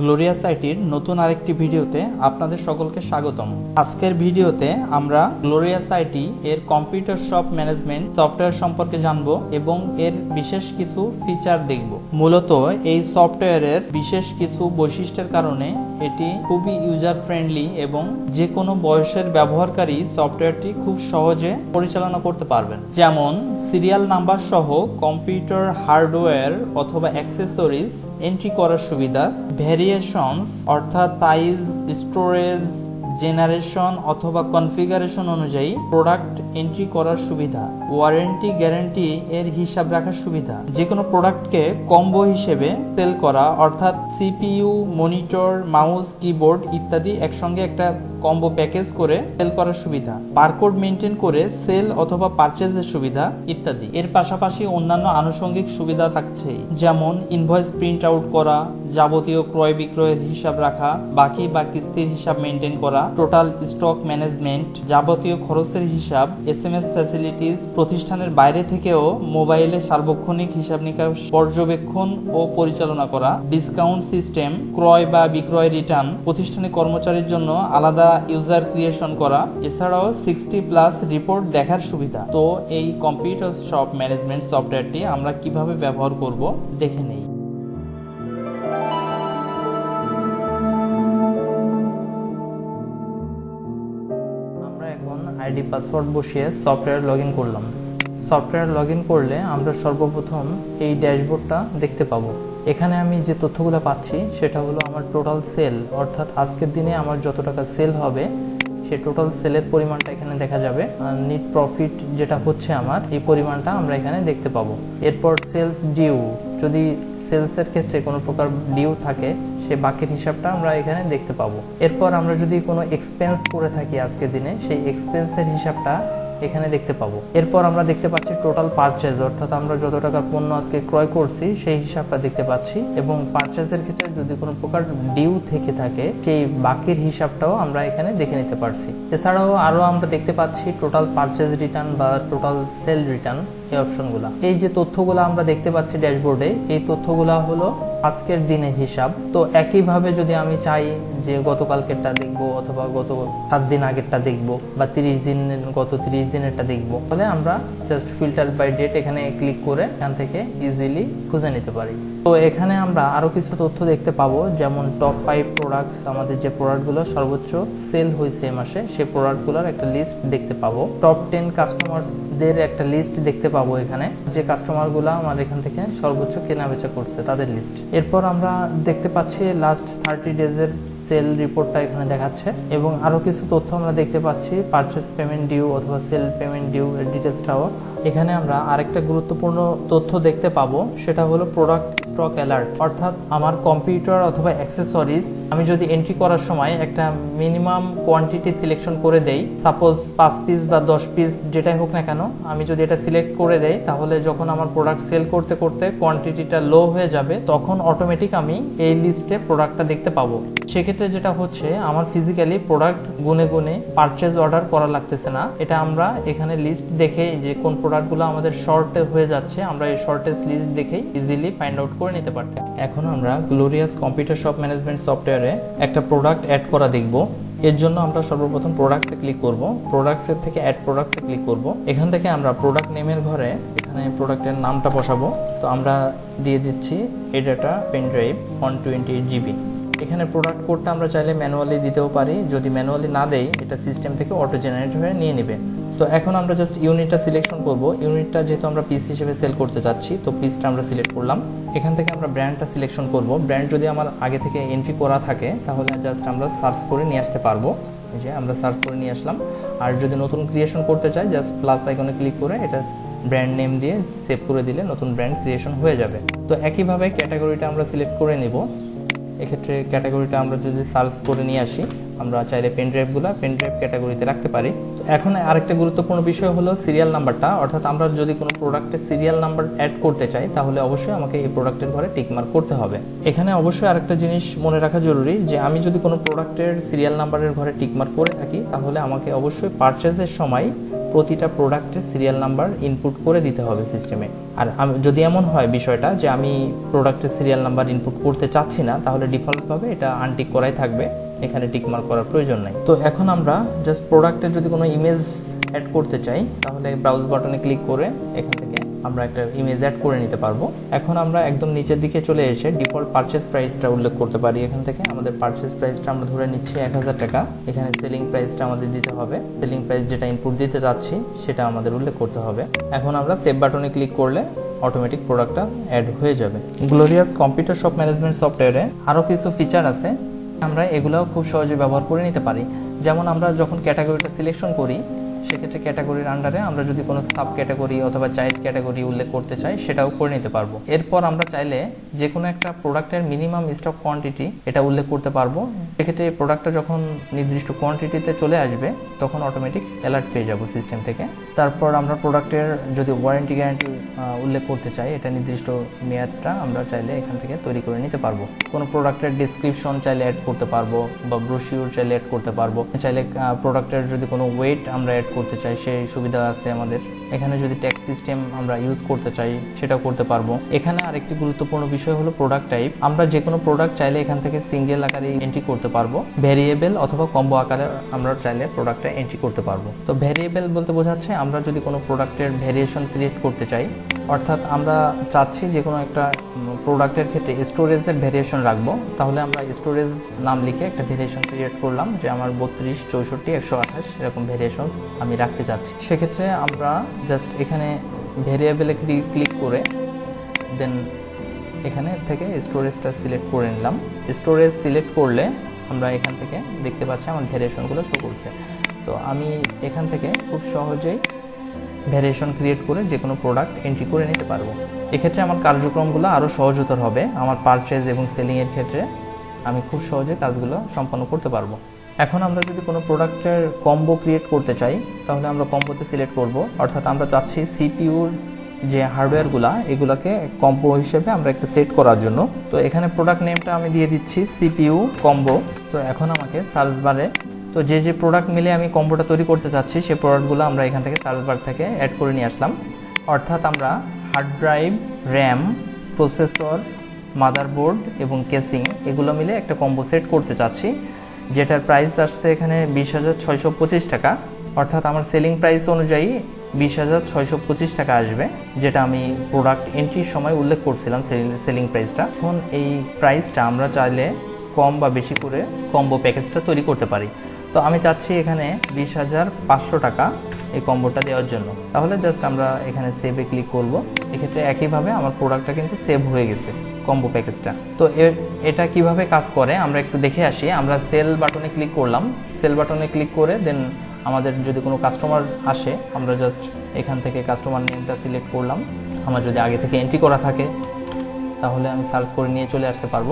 Glorious আইটির নতুন আরেকটি ভিডিওতে আপনাদের সকলকে স্বাগতম। আজকের ভিডিওতে আমরা গ্লোরিয়াস আইটি এর কম্পিউটার শপ ম্যানেজমেন্ট সফটওয়্যার সম্পর্কে জানব এবং এর বিশেষ কিছু ফিচার দেখব। মূলত এই সফটওয়্যারের বিশেষ কিছু বৈশিষ্ট্যের কারণে এটি খুবই ইউজার ফ্রেন্ডলি এবং যে কোনো বয়সের ব্যবহারকারী সফটওয়্যারটি খুব সহজে পরিচালনা করতে পারবেন। যেমন সিরিয়াল নাম্বার সহ কম্পিউটার হার্ডওয়্যার অথবা অ্যাক্সেসরিজ এন্ট্রি করার সুবিধা ভ্যারিয়েশনস অর্থাৎ সাইজ স্টোরেজ জেনারেশন অথবা কনফিগারেশন অনুযায়ী প্রোডাক্ট এন্ট্রি করার সুবিধা ওয়ারেন্টি গ্যারেন্টি এর হিসাব রাখার সুবিধা। যে কোনো প্রোডাক্টকে কম্বো হিসেবে সেল করা, অর্থাৎ সিপিইউ মনিটর মাউস কিবোর্ড ইত্যাদি একসঙ্গে একটা কম্বো প্যাকেজ করে সেল করার সুবিধা বারকোড মেনটেন করে সেল অথবা পারচেজের সুবিধা ইত্যাদি। এর পাশাপাশি অন্যান্য আনুষঙ্গিক সুবিধা থাকছে, যেমন ইনভয়েস প্রিন্ট আউট করা, যাবতীয় ক্রয় বিক্রয়ের হিসাব রাখা, বাকি বা কিস্তির হিসাব মেনটেন করা টোটাল স্টক ম্যানেজমেন্ট যাবতীয় খরচের হিসাব এস এম এস ফ্যাসিলিটিস প্রতিষ্ঠানের বাইরে থেকেও মোবাইলে সার্বক্ষণিক হিসাব নিকাশ, পর্যবেক্ষণ ও পরিচালনা করা ডিসকাউন্ট সিস্টেম ক্রয় বা বিক্রয় রিটার্ন প্রতিষ্ঠানের কর্মচারীর জন্য আলাদা ইউজার ক্রিয়েশন করা, এছাড়াও সিক্সটি প্লাস রিপোর্ট দেখার সুবিধা। তো এই কম্পিউটার শপ ম্যানেজমেন্ট সফটওয়্যারটি আমরা কীভাবে ব্যবহার করব দেখে নেই। আমরা এখন আইডি পাসওয়ার্ড বসিয়ে সফটওয়্যার লগ ইন করলাম। সফটওয়্যার লগ ইন করলে আমরা সর্বপ্রথম এই ড্যাশবোর্ডটা দেখতে পাবো। এখানে আমি যে তথ্যগুলো পাচ্ছি, সেটা হলো আমার টোটাল সেল অর্থাৎ আজকের দিনে আমার যত টাকা সেল হবে সে টোটাল সেলের পরিমাণটা এখানে দেখা যাবে। আর নিট প্রফিট যেটা হচ্ছে আমার, এই পরিমাণটা আমরা এখানে দেখতে পাবো। এরপর সেলস ডিউ যদি সেলসের ক্ষেত্রে কোনো প্রকার ডিউ থাকে, সে বাকির হিসাবটা আমরা এখানে দেখতে পাবো। এরপর আমরা যদি কোনো এক্সপেন্স করে থাকি আজকের দিনে, সেই এক্সপেন্সের হিসাবটা এখানে দেখতে পাবো। এরপর আমরা দেখতে পাচ্ছি টোটাল পারচেজ অর্থাৎ আমরা যত টাকার পণ্য আজকে ক্রয় করছি, সেই হিসাবটা দেখতে পাচ্ছি। এবং পারচেজের ক্ষেত্রে যদি কোনো প্রকার ডিউ থেকে থাকে, সেই বাকির হিসাবটাও আমরা এখানে দেখে নিতে পারছি। এছাড়াও আরও আমরা দেখতে পাচ্ছি টোটাল পারচেজ রিটার্ন বা টোটাল সেল রিটার্ন এই অপশনগুলো। এই যে তথ্যগুলো আমরা দেখতে পাচ্ছি ড্যাশবোর্ডে, এই তথ্যগুলো হলো আজকের দিনের হিসাব। তো একইভাবে যদি আমি চাই যে গতকালকেরটা দেখব অথবা গত সাত দিন আগেরটা দেখব বা তিরিশ দিন, গত তিরিশ দিনেরটা দেখব, তাহলে আমরা জাস্ট ফিল্টার বাই ডেট এখানে ক্লিক করে এখান থেকে ইজিলি খুঁজে নিতে পারি। তো এখানে আমরা আরও কিছু তথ্য দেখতে পাবো, যেমন টপ ফাইভ প্রোডাক্টস আমাদের যে প্রোডাক্টগুলো সর্বোচ্চ সেল হয়েছে এই মাসে সেই প্রোডাক্টগুলোর একটা লিস্ট দেখতে পাবো। টপ টেন কাস্টমারসদের একটা লিস্ট দেখতে পাবো এখানে। যে কাস্টমারগুলো আমার এখান থেকে সর্বোচ্চ কেনাবেচা করছে তাদের লিস্ট এরপর আমরা দেখতে পাচ্ছি লাস্ট থার্টি ডেজের সেল রিপোর্টটা এখানে দেখাচ্ছে। এবং আরও কিছু তথ্য আমরা দেখতে পাচ্ছি পারচেস পেমেন্ট ডিউ অথবা সেল পেমেন্ট ডিউ এর ডিটেলসটাও এখানে আমরা আরেকটা গুরুত্বপূর্ণ তথ্য দেখতে পাবো, সেটা হলো প্রোডাক্ট স্টক অ্যালার্ট অর্থাৎ আমার কম্পিউটার অথবা অ্যাক্সেসরিজ আমি যদি এন্ট্রি করার সময় একটা মিনিমাম কোয়ান্টিটি সিলেকশন করে দেই সাপোজ পাঁচ পিস বা দশ পিস যেটাই হোক না কেন, আমি যদি এটা সিলেক্ট করে দেই, তাহলে যখন আমার প্রোডাক্ট সেল করতে করতে কোয়ান্টিটিটা লো হয়ে যাবে, তখন অটোমেটিক আমি এই লিস্টে প্রোডাক্টটা দেখতে পাবো। সেক্ষেত্রে যেটা হচ্ছে, আমার ফিজিক্যালি প্রোডাক্ট গুনে গুনে পারচেজ অর্ডার করা লাগতেছে না। এটা আমরা এখানে লিস্ট দেখে যে কোন প্রোডাক্টগুলো আমাদের শর্টে হয়ে যাচ্ছে, আমরা এই শর্টেজ লিস্ট দেখেই ইজিলি ফাইন্ড আউট করে নিতে পারতেন। এখন আমরা গ্লোরিয়াস কম্পিউটার শপ ম্যানেজমেন্ট সফটওয়্যারে একটা প্রোডাক্ট অ্যাড করা দেখব। এর জন্য আমরা সর্বপ্রথম প্রোডাক্টসে ক্লিক করব। প্রোডাক্টসের থেকে অ্যাড প্রোডাক্টসে ক্লিক করব। এখান থেকে আমরা প্রোডাক্ট নেমের ঘরে এখানে প্রোডাক্টের নামটা বসাবো। তো আমরা দিয়ে দিচ্ছি ADATA pen drive one twenty eight GB এখানে প্রোডাক্ট কোডটা আমরা চাইলে ম্যানুয়ালি দিতেও পারি। যদি ম্যানুয়ালি না দেই, এটা সিস্টেম থেকে অটো জেনারেট হয়ে নিয়ে নেবে। তো এখন আমরা জাস্ট ইউনিটটা সিলেকশন করব। ইউনিটটা যেহেতু আমরা পিস হিসেবে সেল করতে চাচ্ছি, তো পিসটা আমরা সিলেক্ট করলাম। এখান থেকে আমরা ব্র্যান্ডটা সিলেকশন করব। ব্র্যান্ড যদি আমার আগে থেকে এন্ট্রি করা থাকে, তাহলে জাস্ট আমরা সার্চ করে নিয়ে আসতে পারব। এই যে আমরা সার্চ করে নিয়ে আসলাম। আর যদি নতুন ক্রিয়েশন করতে চাই জাস্ট প্লাস আইকনে ক্লিক করে এটা ব্র্যান্ড নেম দিয়ে সেভ করে দিলে নতুন ব্র্যান্ড ক্রিয়েশন হয়ে যাবে। তো একইভাবে ক্যাটাগরিটা আমরা সিলেক্ট করে নিব। এক্ষেত্রে ক্যাটাগরিটা আমরা যদি সার্চ করে নিয়ে আসি আমরা চাইলে পেন ড্রাইভগুলো পেন ড্রাইভ ক্যাটাগরিতে রাখতে পারি। তো এখন আরেকটা গুরুত্বপূর্ণ বিষয় হলো সিরিয়াল নাম্বারটা অর্থাৎ আমরা যদি কোনো প্রোডাক্টের সিরিয়াল নাম্বার অ্যাড করতে চাই, তাহলে অবশ্যই আমাকে এই প্রোডাক্টের ঘরে টিকমার্ক করতে হবে। এখানে অবশ্যই আরেকটা জিনিস মনে রাখা জরুরি যে, আমি যদি কোনো প্রোডাক্টের সিরিয়াল নাম্বারের ঘরে টিকমার্ক করে থাকি, তাহলে আমাকে অবশ্যই পারচেজের সময় প্রতিটা প্রোডাক্টের সিরিয়াল নাম্বার ইনপুট করে দিতে হবে সিস্টেমে আর যদি এমন হয় বিষয়টা যে, আমি প্রোডাক্টের সিরিয়াল নাম্বার ইনপুট করতে চাচ্ছি না, তাহলে ডিফল্টভাবে এটা আনটিক করাই থাকবে। এখানে টিক মার্ক করার প্রয়োজন নাই। তো এখন আমরা জাস্ট প্রোডাক্টের যদি কোনো ইমেজ অ্যাড করতে চাই, তাহলে ব্রাউজ বাটনে ক্লিক করে এখান থেকে আমরা একটা ইমেজ অ্যাড করে নিতে পারব। এখন আমরা একদম নিচের দিকে চলে এসে ডিফল্ট পারচেস প্রাইসটা উল্লেখ করতে পারি এখান থেকে। আমাদের পারচেস প্রাইসটা আমরা ধরে নিচ্ছি এক হাজার টাকা। এখানে সেলিং প্রাইসটা আমাদের দিতে হবে। সেলিং প্রাইস যেটা ইনপুট দিতে চাচ্ছি, সেটা আমাদের উল্লেখ করতে হবে। এখন আমরা সেভ বাটনে ক্লিক করলে অটোমেটিক প্রোডাক্টটা অ্যাড হয়ে যাবে। গ্লোরিয়াস কম্পিউটার শপ ম্যানেজমেন্ট সফটওয়্যারে আরও কিছু ফিচার আছে। আমরা এগুলো খুব সহজে ব্যবহার করে নিতে পারি। যেমন আমরা যখন ক্যাটাগরিটা সিলেকশন করি সেক্ষেত্রে ক্যাটাগরির আন্ডারে আমরা যদি কোনো সাব ক্যাটাগরি অথবা চাইল্ড ক্যাটাগরি উল্লেখ করতে চাই, সেটাও করে নিতে পারব। এরপর আমরা চাইলে যে কোনো একটা প্রোডাক্টের মিনিমাম স্টক কোয়ান্টিটি এটা উল্লেখ করতে পারব। সেক্ষেত্রে এই প্রোডাক্টটা যখন নির্দিষ্ট কোয়ান্টিটিতে চলে আসবে, তখন অটোমেটিক অ্যালার্ট পেয়ে যাব সিস্টেম থেকে। তারপর আমরা প্রোডাক্টের যদি ওয়ারেন্টি গ্যারান্টি উল্লেখ করতে চাই, এটা নির্দিষ্ট মেয়াদটা আমরা চাইলে এখান থেকে তৈরি করে নিতে পারব। কোনো প্রোডাক্টের ডিসক্রিপশন চাইলে অ্যাড করতে পারব বা ব্রোশিওর চাইলে অ্যাড করতে পারব। চাইলে প্রোডাক্টের যদি কোনো ওয়েট আমরা অ্যাড করতে চাই, সেই সুবিধা আছে আমাদের। এখানে যদি ট্যাক্স সিস্টেম আমরা ইউজ করতে চাই সেটা করতে পারব। এখানে আরেকটি গুরুত্বপূর্ণ বিষয় হলো প্রোডাক্ট টাইপ আমরা যে কোনো প্রোডাক্ট চাইলে এখান থেকে সিঙ্গেল আকারে এন্ট্রি করতে পারব। ভ্যারিয়েবল অথবা কম্বো আকারে আমরা চাইলে প্রোডাক্টটা এন্ট্রি করতে পারব। তো ভ্যারিয়েবল বলতে বোঝাচ্ছে আমরা যদি কোনো প্রোডাক্টের ভ্যারিয়েশন ক্রিয়েট করতে চাই অর্থাৎ আমরা চাচ্ছি যে কোনো একটা প্রোডাক্টের ক্ষেত্রে স্টোরেজের ভেরিয়েশন রাখব। তাহলে আমরা স্টোরেজ নাম লিখে একটা ভেরিয়েশন ক্রিয়েট করলাম যে আমার বত্রিশ, চৌষট্টি, একশো আঠাশ এরকম ভ্যারিয়েশনস আমি রাখতে চাচ্ছি। সেক্ষেত্রে আমরা জাস্ট এখানে ভ্যারিয়েবলে ক্লিক করে দেন এখানে থেকে স্টোরেজটা সিলেক্ট করে নিলাম। স্টোরেজ সিলেক্ট করলে আমরা এখান থেকে দেখতে পাচ্ছি আমার ভেরিয়েশনগুলো শো করছে। তো আমি এখান থেকে খুব সহজেই ভ্যারিয়েশন ক্রিয়েট করে যে কোনো প্রোডাক্ট এন্ট্রি করে নিতে পারব। এক্ষেত্রে আমার কার্যক্রমগুলো আরও সহজতর হবে। আমার পারচেজ এবং সেলিংয়ের ক্ষেত্রে আমি খুব সহজে কাজগুলো সম্পন্ন করতে পারব। এখন আমরা যদি কোনো প্রোডাক্টের কম্বো ক্রিয়েট করতে চাই, তাহলে আমরা কম্বোতে সিলেক্ট করব। অর্থাৎ আমরা চাচ্ছি সিপিউর যে হার্ডওয়্যারগুলা এগুলাকে কম্বো হিসেবে আমরা একটা সেট করার জন্য। তো এখানে প্রোডাক্ট নেমটা আমি দিয়ে দিচ্ছি সিপিইউ কম্বো তো এখন আমাকে সার্চ বারে তো যে যে প্রোডাক্ট মিলে আমি কম্বোটা তৈরি করতে চাচ্ছি সেই প্রোডাক্টগুলো আমরা এখান থেকে সার্চ বার থেকে অ্যাড করে নিয়ে আসলাম। অর্থাৎ আমরা hard drive RAM processor motherboard এবং কেসিং এগুলো মিলে একটা কম্বো সেট করতে চাচ্ছি, যেটার প্রাইস আসছে এখানে বিশ হাজার ছয়শো পঁচিশ টাকা। অর্থাৎ আমার সেলিং প্রাইস অনুযায়ী বিশ হাজার ছয়শো পঁচিশ টাকা আসবে, যেটা আমি প্রোডাক্ট এন্ট্রির সময় উল্লেখ করছিলাম সেলিং প্রাইসটা এখন এই প্রাইসটা আমরা চাইলে কম বা বেশি করে কম্বো প্যাকেজটা তৈরি করতে পারি। তো আমি চাচ্ছি এখানে বিশ হাজার পাঁচশো টাকা এই কম্বোটা দেওয়ার জন্য। তাহলে জাস্ট আমরা এখানে সেভে ক্লিক করব। এক্ষেত্রে একইভাবে আমার প্রোডাক্টটা কিন্তু সেভ হয়ে গেছে কম্বো প্যাকেজটা তো এটা কীভাবে কাজ করে? আমরা একটু দেখে আসি। আমরা সেল বাটনে ক্লিক করলাম। সেল বাটনে ক্লিক করে দেন আমাদের যদি কোনো কাস্টমার আসে, আমরা জাস্ট এখান থেকে কাস্টমার নেমটা সিলেক্ট করলাম। আমার যদি আগে থেকে এন্ট্রি করা থাকে, তাহলে আমি সার্চ করে নিয়ে চলে আসতে পারব।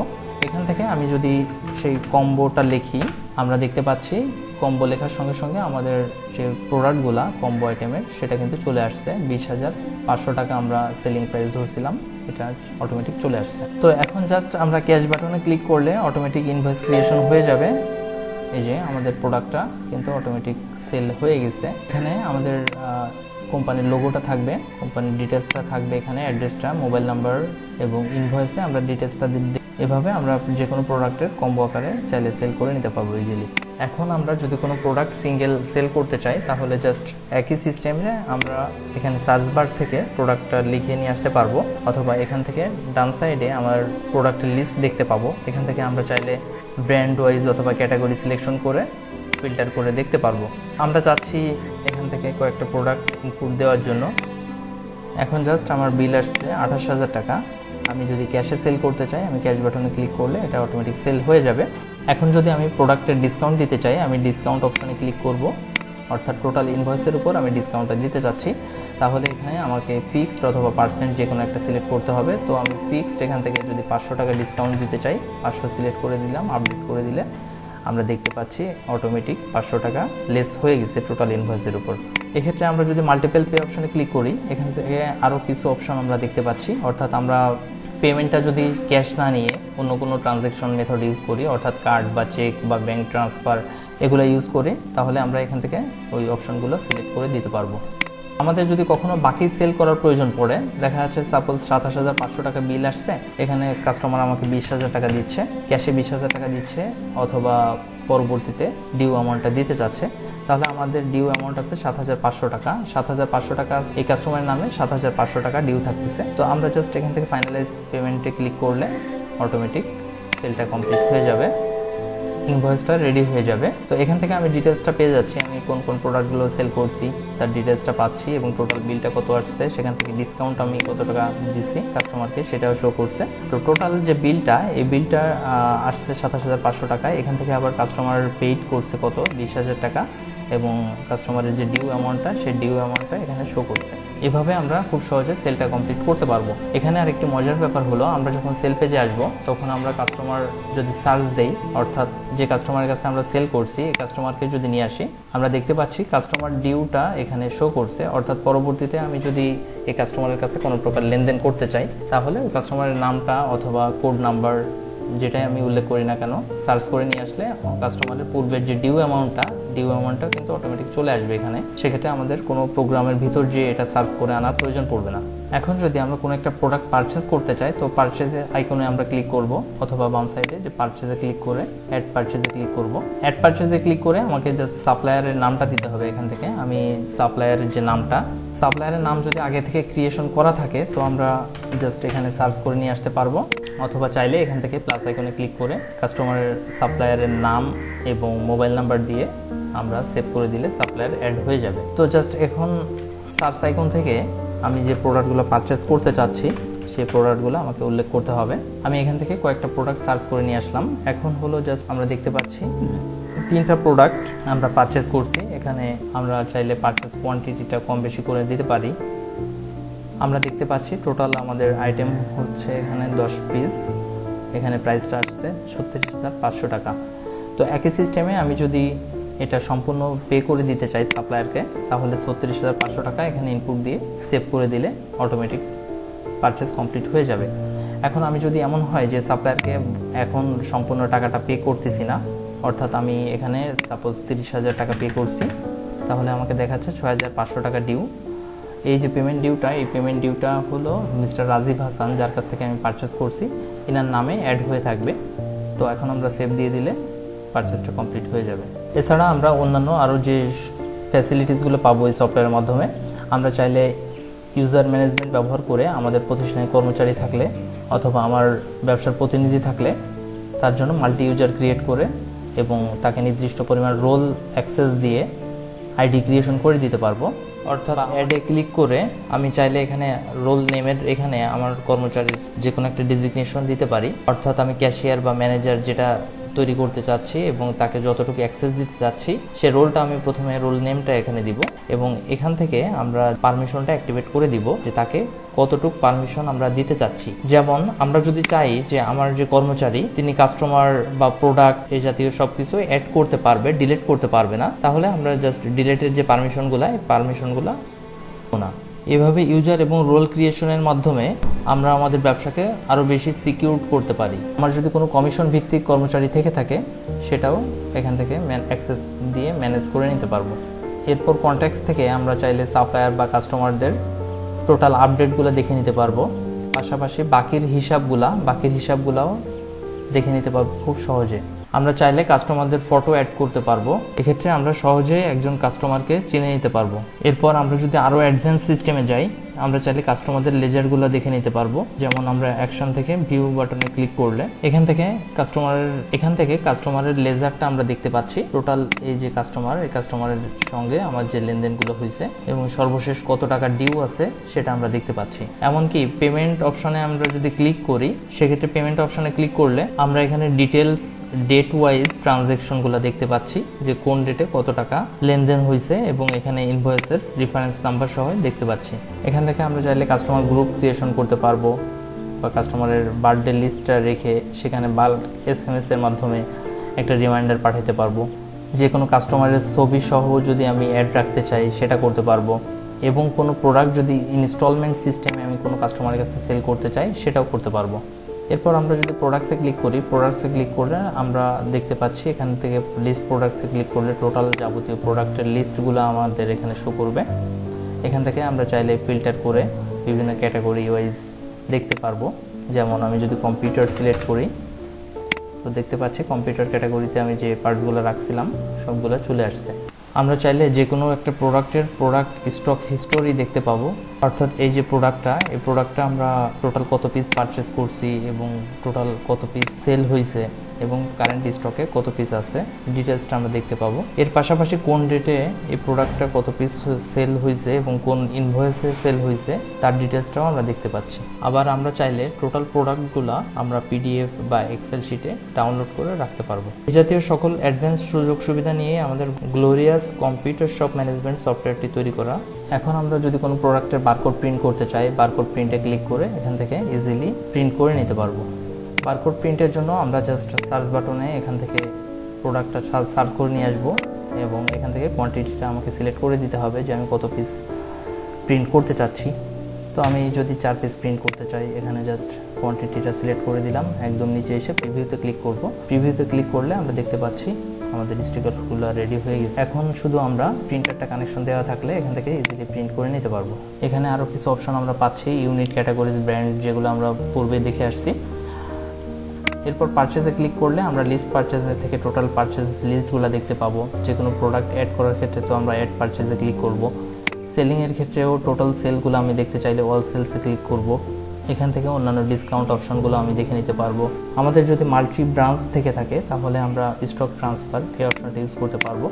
এখান থেকে আমি যদি সেই কম্বোটা লিখি আমরা দেখতে পাচ্ছি কম্বো লেখার সঙ্গে সঙ্গে আমাদের যে প্রোডাক্টগুলা কম্বো আইটেমের সেটা কিন্তু চলে আসছে। বিশ হাজার পাঁচশো টাকা আমরা সেলিং প্রাইস ধরছিলাম, এটা অটোমেটিক চলে আসছে। তো এখন জাস্ট আমরা ক্যাশ বাটনে ক্লিক করলে অটোমেটিক ইনভয়েস ক্রিয়েশন হয়ে যাবে। এই যে আমাদের প্রোডাক্টটা কিন্তু অটোমেটিক সেল হয়ে গেছে। এখানে আমাদের কোম্পানির লোগোটা থাকবে কোম্পানির ডিটেলসটা থাকবে এখানে অ্যাড্রেসটা মোবাইল নাম্বার এবং ইনভয়েসে আমরা ডিটেলসটা এভাবে আমরা যে কোনো প্রোডাক্টের কম্বো আকারে চাইলে সেল করে নিতে পারব ইজিলি এখন আমরা যদি কোনো প্রোডাক্ট সিঙ্গেল সেল করতে চাই, তাহলে জাস্ট একই সিস্টেমে আমরা এখানে সার্চ বার থেকে প্রোডাক্টটা লিখে নিয়ে আসতে পারব, অথবা এখান থেকে ডান সাইডে আমার প্রোডাক্টের লিস্ট দেখতে পাবো। এখান থেকে আমরা চাইলে ব্র্যান্ড ওয়াইজ অথবা ক্যাটাগরি সিলেকশন করে ফিল্টার করে দেখতে পারব। আমরা চাচ্ছি এখান থেকে কয়েকটা প্রোডাক্ট ইনপুট দেওয়ার জন্য। এখন জাস্ট আমার বিল আসছে আঠাশ হাজার টাকা। আমি যদি ক্যাশে সেল করতে চাই, আমি ক্যাশ বাটনে ক্লিক করলে এটা অটোমেটিক সেল হয়ে যাবে। এখন যদি আমি প্রোডাক্টের ডিসকাউন্ট দিতে চাই, আমি ডিসকাউন্ট অপশানে ক্লিক করব। অর্থাৎ টোটাল ইনভয়েসের উপর আমি ডিসকাউন্টটা দিতে চাচ্ছি। তাহলে এখানে আমাকে ফিক্সড অথবা পার্সেন্ট যে কোনো একটা সিলেক্ট করতে হবে। তো আমি ফিক্সড এখান থেকে যদি পাঁচশো টাকা ডিসকাউন্ট দিতে চাই, পাঁচশো সিলেক্ট করে দিলাম আপডেট করে দিলে আমরা দেখতে পাচ্ছি অটোমেটিক পাঁচশো টাকা লেস হয়ে গেছে টোটাল ইনভয়েসের উপর। এক্ষেত্রে আমরা যদি মাল্টিপল পে অপশনে ক্লিক করি, এখান থেকে আরও কিছু অপশন আমরা দেখতে পাচ্ছি। অর্থাৎ আমরা পেমেন্টটা যদি ক্যাশ না নিয়ে অন্য কোনো ট্রানজ্যাকশন মেথড ইউজ করি, অর্থাৎ কার্ড বা চেক বা ব্যাঙ্ক ট্রান্সফার এগুলো ইউজ করি, তাহলে আমরা এখান থেকে ওই অপশনগুলো সিলেক্ট করে দিতে পারব। আমাদের যদি কখনো বাকি সেল করার প্রয়োজন পড়ে, দেখা যাচ্ছে সাপোজ সাতাশ হাজার পাঁচশো টাকা বিল আসছে, এখানে কাস্টমার আমাকে বিশ হাজার টাকা দিচ্ছে ক্যাশে বিশ হাজার টাকা দিচ্ছে, অথবা পরবর্তীতে ডিউ অ্যামাউন্টটা দিতে চাচ্ছে, তাহলে আমাদের ডিউ অ্যামাউন্ট আছে সাত হাজার পাঁচশো টাকা। সাত হাজার পাঁচশো টাকা এই কাস্টমারের নামে সাত হাজার পাঁচশো টাকা ডিউ থাকতেছে। তো আমরা জাস্ট এখান থেকে ফাইনালাইজ পেমেন্টে ক্লিক করলে অটোমেটিক সেলটা কমপ্লিট হয়ে যাবে। ইনভয়েসটা রেডি হয়ে যাবে। তো এখান থেকে আমি ডিটেলসটা পেয়ে যাচ্ছি। আমি কোন কোন প্রোডাক্টগুলো সেল করছি, তার ডিটেলসটা পাচ্ছি এবং টোটাল বিলটা কত আসছে, সেখান থেকে ডিসকাউন্ট আমি কত টাকা দিচ্ছি কাস্টমারকে সেটাও শো করছে। তো টোটাল যে বিলটা এই বিলটা আসছে সাতাশ হাজার পাঁচশো টাকায় এখান থেকে আবার কাস্টমার পেইড করছে কত? বিশ হাজার টাকা। এবং কাস্টমারের যে ডিউ অ্যামাউন্টটা সেই ডিউ অ্যামাউন্টটা এখানে শো করছে। এভাবে আমরা খুব সহজে সেলটা কমপ্লিট করতে পারব। এখানে আর একটি মজার ব্যাপার হলো, আমরা যখন সেল পেজে আসব, তখন আমরা কাস্টমার যদি সার্চ দেই, অর্থাৎ যে কাস্টমারের কাছে আমরা সেল করছি, এই কাস্টমারকে যদি নিয়ে আসি, আমরা দেখতে পাচ্ছি কাস্টমার ডিউটা এখানে শো করছে। অর্থাৎ পরবর্তীতে আমি যদি এই কাস্টমারের কাছে কোনো প্রকার লেনদেন করতে চাই, তাহলে কাস্টমারের নামটা অথবা কোড নাম্বার যেটাই আমি উল্লেখ করি না কেন সার্চ করে নিয়ে আসলে কাস্টমারের পূর্বের যে ডিউ অ্যামাউন্টটা ডিউ অ্যামাউন্টটা কিন্তু অটোমেটিক চলে আসবে এখানে। সেক্ষেত্রে আমাদের কোনো প্রোগ্রামের ভিতর যে এটা সার্চ করে আনার প্রয়োজন পড়বে না। এখন যদি আমরা কোনো একটা প্রোডাক্ট পারচেস করতে চাই, তো পারচেজের আইকনে আমরা ক্লিক করব, অথবা বাম সাইডে যে পারচেজে ক্লিক করে অ্যাড পারচেজে ক্লিক করব। অ্যাড পারচেজে ক্লিক করে আমাকে জাস্ট সাপ্লায়ারের নামটা দিতে হবে এখান থেকে। আমি সাপ্লায়ারের যে নামটা সাপ্লায়ারের নাম যদি আগে থেকে ক্রিয়েশন করা থাকে, তো আমরা জাস্ট এখানে সার্চ করে নিয়ে আসতে পারব। অথবা চাইলে এখান থেকে প্লাস আইকনে ক্লিক করে কাস্টমারের সাপ্লায়ারের নাম এবং মোবাইল নাম্বার দিয়ে আমরা সেভ করে দিলে সাপ্লায়ার অ্যাড হয়ে যাবে। তো জাস্ট এখন সার্চ আইকন থেকে আমি যে প্রোডাক্টগুলো পারচেস করতে চাচ্ছি, সেই প্রোডাক্টগুলো আমাকে উল্লেখ করতে হবে। আমি এখান থেকে কয়েকটা প্রোডাক্ট সার্চ করে নিয়ে আসলাম। এখন হলো জাস্ট আমরা দেখতে পাচ্ছি, তিনটা প্রোডাক্ট আমরা পারচেস করছি। এখানে আমরা চাইলে পারচেস কোয়ান্টিটিটা কম বেশি করে দিতে পারি। আমরা দেখতে পাচ্ছি টোটাল আমাদের আইটেম হচ্ছে এখানে দশ পিস এখানে প্রাইসটা আসছে ছত্রিশ হাজার পাঁচশো টাকা। তো একই সিস্টেমে আমি যদি এটা সম্পূর্ণ পে করে দিতে চাই সাপ্লায়ারকে তাহলে ছত্রিশ হাজার পাঁচশো টাকা এখানে ইনপুট দিয়ে সেভ করে দিলে অটোমেটিক পারচেস কমপ্লিট হয়ে যাবে। এখন আমি যদি এমন হয় যে সাপ্লায়ারকে এখন সম্পূর্ণ টাকাটা পে করতেছি না, অর্থাৎ আমি এখানে সাপোজ তিরিশ হাজার টাকা পে করছি, তাহলে আমাকে দেখাচ্ছে ছয় হাজার পাঁচশো টাকা ডিউ এই যে পেমেন্ট ডিউটা এই পেমেন্ট ডিউটা হলো মিস্টার রাজীব হাসান, যার কাছ থেকে আমি পারচেস করছি। এনার নামে অ্যাড হয়ে থাকবে। তো এখন আমরা সেভ দিয়ে দিলে পারচেসটা কমপ্লিট হয়ে যাবে। এছাড়া আমরা অন্যান্য আরও যে ফ্যাসিলিটিসগুলো পাবো এই সফটওয়্যারের মাধ্যমে আমরা চাইলে ইউজার ম্যানেজমেন্ট ব্যবহার করে আমাদের প্রতিষ্ঠানে কর্মচারী থাকলে অথবা আমার ব্যবসার প্রতিনিধি থাকলে তার জন্য মাল্টি ইউজার ক্রিয়েট করে এবং তাকে নির্দিষ্ট পরিমাণ রোল অ্যাক্সেস দিয়ে আইডি ক্রিয়েশন করে দিতে পারব। অর্থাৎ অ্যাডে ক্লিক করে আমি চাইলে এখানে রোল নেমের এখানে আমার কর্মচারীর যে কোনো একটা ডিজিগনেশন দিতে পারি। অর্থাৎ আমি ক্যাশিয়ার বা ম্যানেজার যেটা তৈরি করতে চাচ্ছি এবং তাকে যতটুকু অ্যাক্সেস দিতে চাচ্ছি, সে রোলটা আমি প্রথমে রোল নেমটা এখানে দিব এবং এখান থেকে আমরা পারমিশনটা অ্যাক্টিভেট করে দিব যে তাকে কতটুকু পারমিশন আমরা দিতে চাচ্ছি। যেমন আমরা যদি চাই যে আমার যে কর্মচারী, তিনি কাস্টমার বা প্রোডাক্ট এই জাতীয় সব কিছু অ্যাড করতে পারবে ডিলেট করতে পারবে না, তাহলে আমরা জাস্ট ডিলেটের যে পারমিশনগুলো এই পারমিশনগুলো না। এভাবে ইউজার এবং রোল ক্রিয়েশনের মাধ্যমে আমরা আমাদের ব্যবসাকে আরও বেশি সিকিউর করতে পারি। আমার যদি কোনো কমিশন ভিত্তিক কর্মচারী থেকে থাকে, সেটাও এখান থেকে ম্যান অ্যাক্সেস দিয়ে ম্যানেজ করে নিতে পারব। এরপর কন্ট্যাক্টস থেকে আমরা চাইলে সাপ্লায়ার বা কাস্টমারদের টোটাল আপডেটগুলো দেখে নিতে পারব। পাশাপাশি বাকির হিসাবগুলা, বাকির হিসাবগুলাও দেখে নিতে পারব খুব সহজে। আমরা চাইলে কাস্টমারদের ফটো অ্যাড করতে পারব। এক্ষেত্রে আমরা সহজে একজন কাস্টমারকে চিনে নিতে পারব। এরপর আমরা যদি আরও অ্যাডভান্স সিস্টেমে যাই আমরা চাইলে কাস্টমারদের লেজারগুলো দেখে নিতে পারব। যেমন আমরা অ্যাকশন থেকে ভিউ বাটনে ক্লিক করলে, এখান থেকে কাস্টমারের এখান থেকে কাস্টমারের লেজারটা আমরা দেখতে পাচ্ছি। টোটাল এই যে কাস্টমার এই কাস্টমারের সঙ্গে আমার যে লেনদেনগুলো হয়েছে এবং সর্বশেষ কত টাকা ডিউ আছে সেটা আমরা দেখতে পাচ্ছি। এমনকি পেমেন্ট অপশনে আমরা যদি ক্লিক করি, সেক্ষেত্রে পেমেন্ট অপশনে ক্লিক করলে আমরা এখানে ডিটেলস ডেট ওয়াইজ ট্রানজেকশনগুলো দেখতে পাচ্ছি যে কোন ডেটে কত টাকা লেনদেন হয়েছে এবং এখানে ইনভয়েসের রেফারেন্স নাম্বার সহ দেখতে পাচ্ছি। এখান থেকে আমরা চাইলে কাস্টমার গ্রুপ ক্রিয়েশন করতে পারব বা কাস্টমারের বার্থডে লিস্টটা রেখে সেখানে বাল্ক এস এম এস এর মাধ্যমে একটা রিমাইন্ডার পাঠাতে পারব। যে কোনো কাস্টমারের ছবি সহ যদি আমি অ্যাড রাখতে চাই, সেটা করতে পারব। এবং কোনো প্রোডাক্ট যদি ইনস্টলমেন্ট সিস্টেমে আমি কোনো কাস্টমারের কাছে সেল করতে চাই, সেটাও করতে পারব। এরপর আমরা যদি প্রোডাক্টসে ক্লিক করি প্রোডাক্টসে ক্লিক করলে আমরা দেখতে পাচ্ছি এখান থেকে লিস্ট প্রোডাক্টসে ক্লিক করলে টোটাল যাবতীয় প্রোডাক্টের লিস্টগুলো আমাদের এখানে শো করবে। এখান থেকে আমরা চাইলে ফিল্টার করে বিভিন্ন ক্যাটাগরি ওয়াইজ দেখতে পারব। যেমন আমি যদি কম্পিউটার সিলেক্ট করি, তো দেখতে পাচ্ছি কম্পিউটার ক্যাটাগরিতে আমি যে পার্টসগুলো রাখছিলাম, সবগুলো চলে আসছে। আমরা চাইলে যে কোনো একটা প্রোডাক্টের প্রোডাক্ট স্টক হিস্টোরি দেখতে পাবো। অর্থাৎ এই যে প্রোডাক্টটা এই প্রোডাক্টটা আমরা টোটাল কত পিস পারচেস করছি এবং টোটাল কত পিস সেল হয়েছে এবং কারেন্ট স্টকে কত পিস আছে ডিটেলসটা আমরা দেখতে পাবো। এর পাশাপাশি কোন ডেটে এই প্রোডাক্টটা কত পিস সেল হয়েছে এবং কোন ইনভয়েসে সেল হয়েছে তার ডিটেলসটাও আমরা দেখতে পাচ্ছি। আবার আমরা চাইলে টোটাল প্রোডাক্টগুলো আমরা পিডিএফ বা এক্সেল শিটে ডাউনলোড করে রাখতে পারব। এই জাতীয় সকল অ্যাডভান্স সুযোগ সুবিধা নিয়ে আমাদের গ্লোরিয়াস কম্পিউটার শপ ম্যানেজমেন্ট সফটওয়্যারটি তৈরি করা। এখন আমরা যদি কোনো প্রোডাক্টের বারকোড প্রিন্ট করতে চাই বারকোড প্রিন্টে ক্লিক করে এখান থেকে ইজিলি প্রিন্ট করে নিতে পারব। বারকোড প্রিন্টের জন্য আমরা জাস্ট সার্চ বাটনে এখান থেকে প্রোডাক্টটা সার্চ করে নিয়ে আসব এবং এখান থেকে কোয়ান্টিটিটা আমাকে সিলেক্ট করে দিতে হবে যে আমি কত পিস প্রিন্ট করতে চাচ্ছি। তো আমি যদি চার পিস প্রিন্ট করতে চাই, এখানে জাস্ট কোয়ান্টিটিটা সিলেক্ট করে দিলাম, একদম নিচে এসে প্রিভিউতে ক্লিক করব। প্রিভিউতে ক্লিক করলে আমরা দেখতে পাচ্ছি আমাদের স্টিকারগুলো রেডি হয়ে গেছে। এখন শুধু আমরা প্রিন্টারটা কানেকশন দেওয়া থাকলে এখান থেকে ইজিলি প্রিন্ট করে নিতে পারব। এখানে আরও কিছু অপশন আমরা পাচ্ছি ইউনিট ক্যাটাগরিজ ব্র্যান্ড যেগুলো আমরা পূর্বে দেখে আসছি। এরপর পারচেজে ক্লিক করলে আমরা লিস্ট পারচেজের থেকে টোটাল পারচেজ লিস্টগুলো দেখতে পাবো। যে কোনো প্রোডাক্ট অ্যাড করার ক্ষেত্রে তো আমরা অ্যাড পারচেজে ক্লিক করব। সেলিংয়ের ক্ষেত্রেও টোটাল সেলগুলো আমি দেখতে চাইলে অল সেলসে ক্লিক করব। এখান থেকে অন্যান্য ডিসকাউন্ট অপশনগুলো আমি দেখে নিতে পারব। আমাদের যদি মাল্টি ব্রাঞ্চ থেকে থাকে, তাহলে আমরা স্টক ট্রান্সফার এই অপশনটা ইউজ করতে পারব।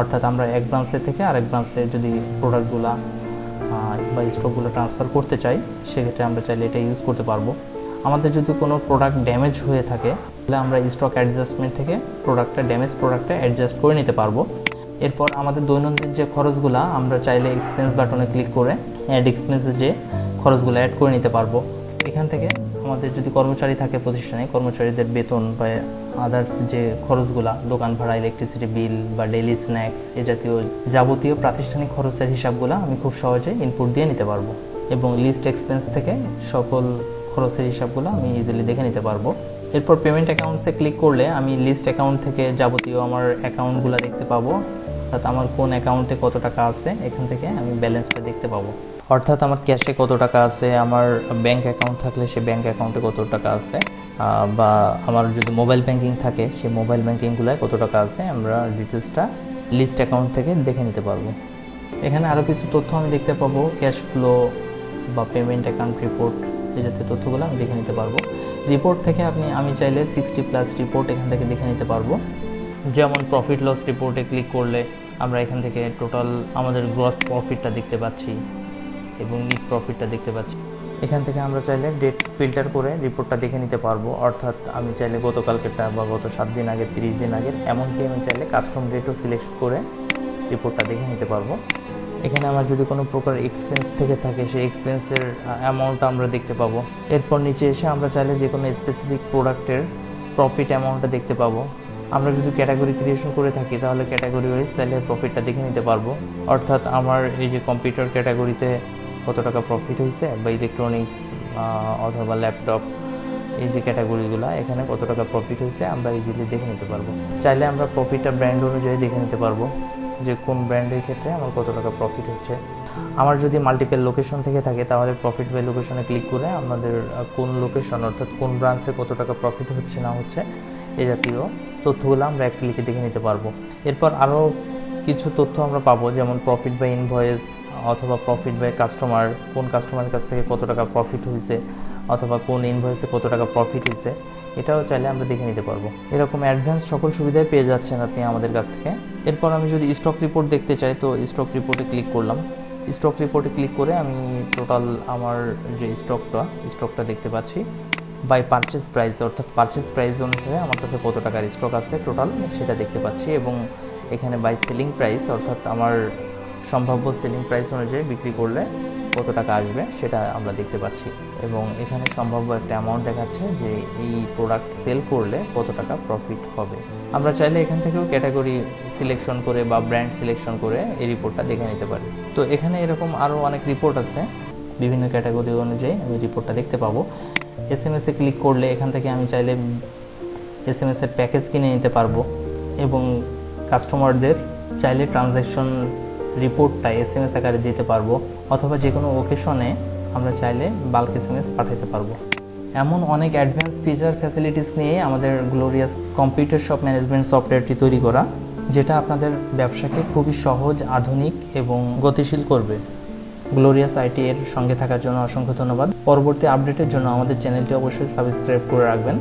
অর্থাৎ আমরা এক ব্রাঞ্চের থেকে আরেক ব্রাঞ্চে যদি প্রোডাক্টগুলো বা স্টকগুলো ট্রান্সফার করতে চাই, সেক্ষেত্রে আমরা চাইলে এটা ইউজ করতে পারব। আমাদের যদি কোনো প্রোডাক্ট ড্যামেজ হয়ে থাকে, তাহলে আমরা স্টক অ্যাডজাস্টমেন্ট থেকে প্রোডাক্টটা ড্যামেজ প্রোডাক্টটা অ্যাডজাস্ট করে নিতে পারব। এরপর আমাদের দৈনন্দিন যে খরচগুলো, আমরা চাইলে এক্সপেন্স বাটনে ক্লিক করে অ্যাড এক্সপেন্সে যে খরচগুলো অ্যাড করে নিতে পারব। এখান থেকে আমাদের যদি কর্মচারী থাকে প্রতিষ্ঠানে, কর্মচারীদের বেতন বা আদার্স যে খরচগুলা, দোকান ভাড়া ইলেকট্রিসিটি বিল বা ডেইলি স্ন্যাক্স এ জাতীয় যাবতীয় প্রাতিষ্ঠানিক খরচের হিসাবগুলো আমি খুব সহজে ইনপুট দিয়ে নিতে পারব। এবং লিস্ট এক্সপেন্স থেকে সকল খরচের হিসাবগুলো আমি ইজিলি দেখে নিতে পারব। এরপর পেমেন্ট অ্যাকাউন্টসে ক্লিক করলে আমি লিস্ট অ্যাকাউন্ট থেকে যাবতীয় আমার অ্যাকাউন্টগুলো দেখতে পাবো। অর্থাৎ আমার কোন অ্যাকাউন্টে কত টাকা আছে, এখান থেকে আমি ব্যালেন্সটা দেখতে পাবো। অর্থাৎ আমার ক্যাশে কত টাকা আছে, আমার ব্যাংক অ্যাকাউন্ট থাকলে সে ব্যাংক অ্যাকাউন্টে কত টাকা আছে বা আমার যদি মোবাইল ব্যাংকিং থাকে সেই মোবাইল ব্যাংকিংগুলোয় কত টাকা আছে, আমরা ডিটেলসটা লিস্ট অ্যাকাউন্ট থেকে দেখে নিতে পারব। এখানে আরও কিছু তথ্য আমি দেখতে পাবো ক্যাশ ফ্লো বা পেমেন্ট অ্যাকাউন্ট রিপোর্ট এই জাতীয় তথ্যগুলো আমি দেখে নিতে পারব। রিপোর্ট থেকে আপনি, আমি চাইলে সিক্সটি প্লাস রিপোর্ট এখান থেকে দেখে নিতে পারব। যেমন প্রফিট লস রিপোর্টে ক্লিক করলে আমরা এখান থেকে টোটাল আমাদের গ্রস প্রফিটটা দেখতে পাচ্ছি এবং নিট প্রফিটটা দেখতে পাচ্ছি। এখান থেকে আমরা চাইলে ডেট ফিল্টার করে রিপোর্টটা দেখে নিতে পারব। অর্থাৎ আমি চাইলে গতকালকেরটা বা গত সাত দিন আগের, তিরিশ দিন আগের, এমনকি আমি চাইলে কাস্টম ডেটও সিলেক্ট করে রিপোর্টটা দেখে নিতে পারব। এখানে আমার যদি কোনো প্রকার এক্সপেন্স থেকে থাকে, সেই এক্সপেন্সের অ্যামাউন্টটা আমরা দেখতে পাবো। এরপর নিচে এসে আমরা চাইলে যে কোনো স্পেসিফিক প্রোডাক্টের প্রফিট অ্যামাউন্টটা দেখতে পাবো। আমরা যদি ক্যাটাগরি ক্রিয়েশন করে থাকি, তাহলে ক্যাটাগরি ওয়াইজ চাইলে প্রফিটটা দেখে নিতে পারব। অর্থাৎ আমার এই যে কম্পিউটার ক্যাটাগরিতে কত টাকা প্রফিট হয়েছে বা ইলেকট্রনিক্স অথবা ল্যাপটপ এই যে ক্যাটাগরিগুলো এখানে কত টাকা প্রফিট হয়েছে, আমরা ইজিলি দেখে নিতে পারব। চাইলে আমরা প্রফিটটা ব্র্যান্ড অনুযায়ী দেখে নিতে পারব। যে কোন ব্র্যান্ডের ক্ষেত্রে আমার কত টাকা প্রফিট হচ্ছে। আমার যদি মাল্টিপল লোকেশন থেকে থাকে, তাহলে প্রফিট বাই লোকেশনে ক্লিক করে আমাদের কোন লোকেশন অর্থাৎ কোন ব্রাঞ্চে কত টাকা প্রফিট হচ্ছে না হচ্ছে, এ জাতীয় তথ্যগুলো আমরা এক ক্লিকে দেখে নিতে পারব। এরপর আরও কিছু তথ্য আমরা পাবো, যেমন প্রফিট বাই ইনভয়েস অথবা প্রফিট বাই কাস্টমার কোন কাস্টমারের কাছ থেকে কত টাকা প্রফিট হয়েছে, অথবা কোন ইনভয়েসে কত টাকা প্রফিট হয়েছে। এটাও চাইলে আমরা দেখে নিতে পারব। এরকম অ্যাডভান্স সকল সুবিধাই পেয়ে যাচ্ছেন আপনি আমাদের কাছ থেকে। এরপর আমি যদি স্টক রিপোর্ট দেখতে চাই, তো স্টক রিপোর্টে ক্লিক করলাম। স্টক রিপোর্টে ক্লিক করে আমি টোটাল আমার যে স্টকটা স্টকটা দেখতে পাচ্ছি। বাই পারচেস প্রাইস অর্থাৎ পারচেস প্রাইস অনুসারে আমার কাছে কত টাকার স্টক আছে টোটাল সেটা দেখতে পাচ্ছি এবং এখানে বাই সেলিং প্রাইস অর্থাৎ আমার সম্ভাব্য সেলিং প্রাইস অনুযায়ী বিক্রি করলে কত টাকা আসবে সেটা আমরা দেখতে পাচ্ছি। এবং এখানে সম্ভাব্য একটা অ্যামাউন্ট দেখাচ্ছে যে এই প্রোডাক্ট সেল করলে কত টাকা প্রফিট হবে। আমরা চাইলে এখান থেকেও ক্যাটাগরি সিলেকশন করে বা ব্র্যান্ড সিলেকশন করে এই রিপোর্টটা দেখে নিতে পারি। তো এখানে এরকম আরও অনেক রিপোর্ট আছে। বিভিন্ন ক্যাটাগরি অনুযায়ী আমি রিপোর্টটা দেখতে পাবো। এস এম এসে ক্লিক করলে এখান থেকে আমি চাইলে এস এম এসের প্যাকেজ কিনে নিতে পারব। এবং কাস্টমারদের চাইলে ট্রানজ্যাকশন রিপোর্টটা এস এম এস আকারে দিতে পারব। অথবা যে কোনো ওকেশনে আমরা চাইলে বাল্ক এস এম এস পাঠাতে পারব। এমন অনেক অ্যাডভান্স ফিচার ফ্যাসিলিটিস নিয়ে আমাদের গ্লোরিয়াস কম্পিউটার শপ ম্যানেজমেন্ট সফটওয়্যারটি তৈরি করা, যেটা আপনাদের ব্যবসাকে খুবই সহজ, আধুনিক এবং গতিশীল করবে। গ্লোরিয়াস আইটি এর সঙ্গে থাকার জন্য অসংখ্য ধন্যবাদ। পরবর্তী আপডেটের জন্য আমাদের চ্যানেলটি অবশ্যই সাবস্ক্রাইব করে রাখবেন।